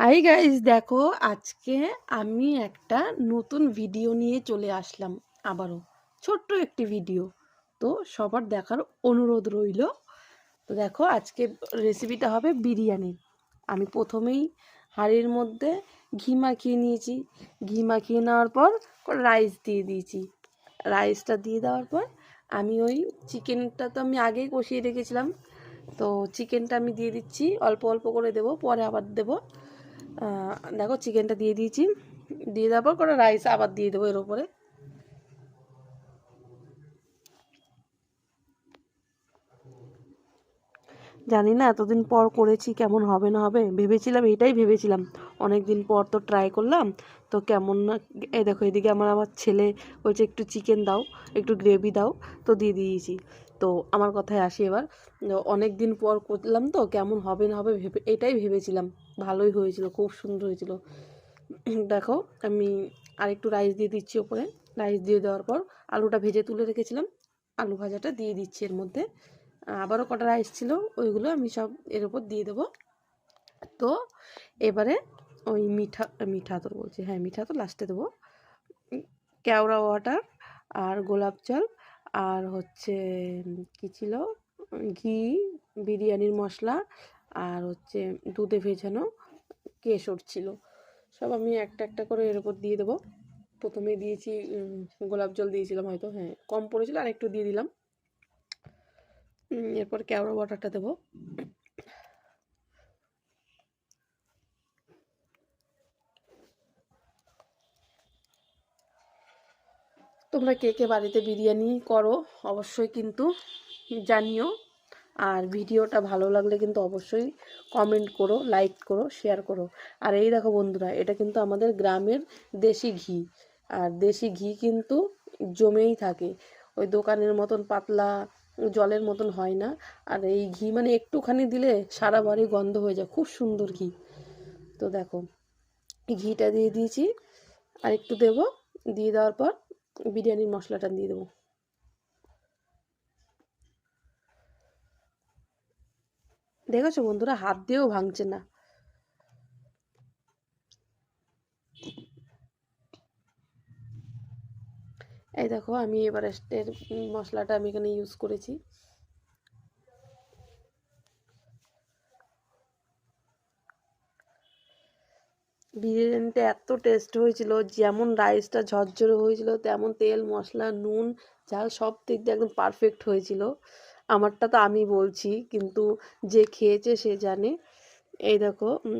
Hi guys দেখো আজকে আমি একটা নতুন ভিডিও নিয়ে চলে আসলাম আবারও। ছোট্ট একটি ভিডিও তো সবার দেখার অনুরোধ রইল। তো দেখো আজকে রেসিপিটা হবে বিরিয়ানির আমি প্রথমেই হাঁড়ির মধ্যে ঘি মাখিয়ে নিয়েছি। ঘি মাখিয়ে নেওয়ার পর রাইস দিয়ে দিয়েছি। রাইসটা দিয়ে দেওয়ার পর আমি ওই চিকেনটা তো আমি আগেই কষিয়ে রেখেছিলাম। তো চিকেনটা আমি দিয়ে দিচ্ছি। অল্প অল্প করে দেবো, পরে আবার দেবো। দেখো চিকেনটা দিয়ে দিয়েছি। দিয়ে দেওয়ার পর করে রাইস আবার দিয়ে দেবো এর উপরে। জানি না এতদিন পর করেছি কেমন হবে না হবে। ভেবেছিলাম, এটাই ভেবেছিলাম। অনেক দিন পর তো ট্রাই করলাম। তো কেমন না, এই দেখো এদিকে আমার আমার ছেলে বলছে, একটু চিকেন দাও, একটু গ্রেভি দাও। তো দিয়ে দিয়েছি। তো আমার কথায় আসি এবার। অনেক দিন পর করলাম তো, কেমন হবে না হবে ভেবে, এটাই ভেবেছিলাম। ভালোই হয়েছিল, খুব সুন্দর হয়েছিল। দেখো, আমি আরেকটু রাইস দিয়ে দিচ্ছি ওপরে। রাইস দিয়ে দেওয়ার পর আলুটা ভেজে তুলে রেখেছিলাম। আলু ভাজাটা দিয়ে দিচ্ছি এর মধ্যে। আবারও কটা রাইস ছিল, ওইগুলো আমি সব এর উপর দিয়ে দেবো। তো এবারে ওই মিঠা মিঠা তো বলছি হ্যাঁ মিঠা তো লাস্টে দেবো। কেওড়া ওয়াটার আর গোলাপ জল আর হচ্ছে কি ছিল? ঘি, বিরিয়ানির মশলা আর হচ্ছে দুধে ভেজানো কেশর ছিল। সব আমি একটা একটা করে এর উপর দিয়ে দেবো। প্রথমে দিয়েছি গোলাপ জল দিয়েছিলাম হয়তো হ্যাঁ কম পড়েছিল আর একটু দিয়ে দিলাম। এরপর কেওড়া ওয়াটারটা দেবো। তোমরা কে কে বাড়িতে বিরিয়ানি করো অবশ্যই কিন্তু জানিও। আর ভিডিওটা ভালো লাগলে কিন্তু অবশ্যই কমেন্ট করো লাইক করো শেয়ার করো। আর এই দেখো বন্ধুরা, এটা কিন্তু আমাদের গ্রামের দেশি ঘি। আর দেশি ঘি কিন্তু জমেই থাকে। ওই দোকানের মতন পাতলা জলের মতন হয় না। আর এই ঘি মানে একটুখানি দিলে সারা বাড়ি গন্ধ হয়ে যায়। খুব সুন্দর ঘি। তো দেখো, ঘিটা দিয়ে দিয়েছি। আর একটু দেবো। দিয়ে দেওয়ার পর বিরিয়ানির মশলাটা দিয়ে দেবো। দেখেছ বন্ধুরা? হাত দিয়েও ভাঙছে না। এই দেখো, আমি এভারেস্টের মশলাটা আমি এখানে ইউজ করেছি। বিরিয়ানিটা এত টেস্ট হয়েছিল, যেমন রাইসটা ঝরঝরে হয়েছিল, তেমন তেল, মশলা, নুন, ঝাল সব দিক দিয়ে একদম পারফেক্ট হয়েছিল। আমারটা তো আমি বলছি, কিন্তু যে খেয়েছে সে জানে। এই দেখো